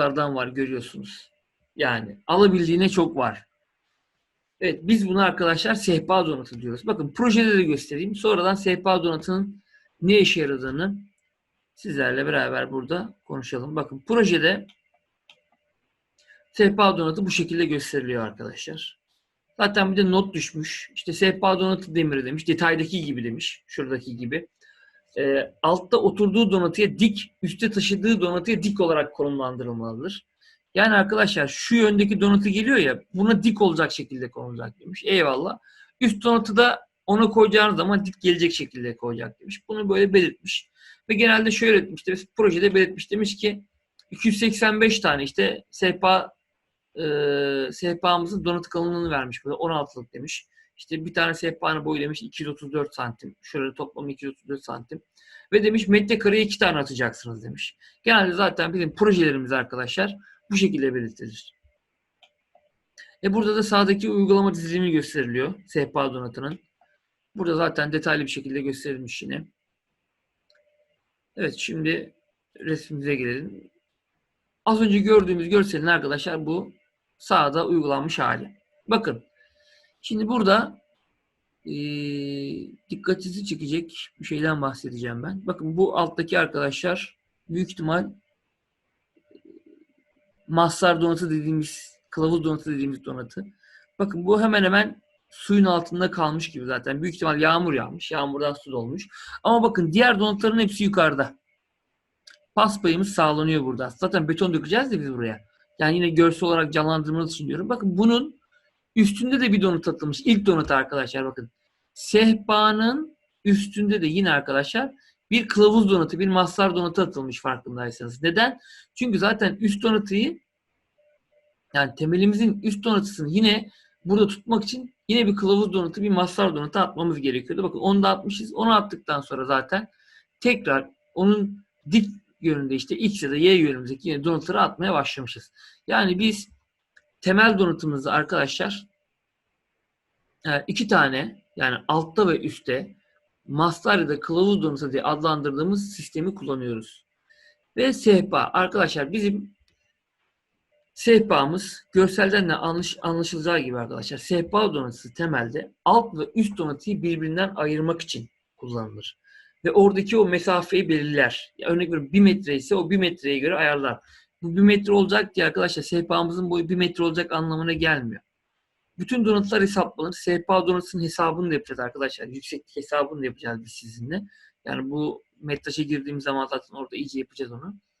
donatlardan var görüyorsunuz. Yani alabildiğine çok var. Evet biz bunu arkadaşlar sehpa donatı diyoruz. Bakın projede de göstereyim. Sonradan sehpa donatının ne işe yaradığını sizlerle beraber burada konuşalım. Bakın projede sehpa donatı bu şekilde gösteriliyor arkadaşlar. Zaten bir de not düşmüş. İşte sehpa donatı demiri demiş. Detaydaki gibi demiş. Şuradaki gibi. Ee, altta oturduğu donatıya dik, üstte taşıdığı donatıya dik olarak konumlandırılmalıdır. Yani arkadaşlar şu yöndeki donatı geliyor ya buna dik olacak şekilde konulacak demiş. Eyvallah. Üst donatı da ona koyacağınız zaman dik gelecek şekilde koyacak demiş. Bunu böyle belirtmiş. Ve genelde şöyle etmiştir. Projede belirtmiş. Demiş ki 285 tane işte sehpa e, sehpamızın donatı kalınlığını vermiş. Burada 16'lık demiş. İşte bir tane sehpanın boyu demiş 234 santim. Şurada toplam 234 santim. Ve demiş metrekareye iki tane atacaksınız demiş. Genelde zaten bizim projelerimiz arkadaşlar bu şekilde belirtilir. E burada da sağdaki uygulama dizilimi gösteriliyor. Sehpa donatının. Burada zaten detaylı bir şekilde gösterilmiş yine. Evet şimdi resmimize gelelim. Az önce gördüğümüz görselin arkadaşlar bu sağda uygulanmış hali. Bakın. Şimdi burada e, dikkatinizi çekecek bir şeyden bahsedeceğim ben. Bakın bu alttaki arkadaşlar büyük ihtimal Mazhar donatı dediğimiz, kılavuz donatı dediğimiz donatı. Bakın bu hemen hemen suyun altında kalmış gibi zaten. Büyük ihtimal yağmur yağmış. Yağmurdan su dolmuş. Ama bakın diğer donatların hepsi yukarıda. Pas payımız sağlanıyor burada. Zaten beton dökeceğiz de biz buraya. Yani yine görsel olarak canlandırmanızı düşünüyorum. Bakın bunun üstünde de bir donat atılmış. İlk donat arkadaşlar bakın. Sehpanın üstünde de yine arkadaşlar bir kılavuz donatı, bir mazhar donatı atılmış farkındaysanız. Neden? Çünkü zaten üst donatıyı yani temelimizin üst donatısını yine burada tutmak için yine bir kılavuz donatı, bir mazhar donatı atmamız gerekiyordu. Bakın onu da atmışız. Onu attıktan sonra zaten tekrar onun dik yönünde işte X ya da Y yönümüzdeki yine donatları atmaya başlamışız. Yani biz temel donatımızda arkadaşlar iki tane yani altta ve üstte mastar ya da kılavuz donatı diye adlandırdığımız sistemi kullanıyoruz. Ve sehpa. Arkadaşlar bizim sehpamız görselden de anlaş, anlaşılacağı gibi arkadaşlar. Sehpa donatısı temelde alt ve üst donatıyı birbirinden ayırmak için kullanılır. Ve oradaki o mesafeyi belirler. Örnek veriyorum 1 metre ise o 1 metreye göre ayarlar. Bu 1 metre olacak diye arkadaşlar sehpamızın boyu 1 metre olacak anlamına gelmiyor. Bütün donatlar hesaplanır. SPA donatının hesabını da yapacağız arkadaşlar. Yükseklik hesabını da yapacağız biz sizinle. Yani bu metraja girdiğimiz zaman zaten orada iyice yapacağız onu.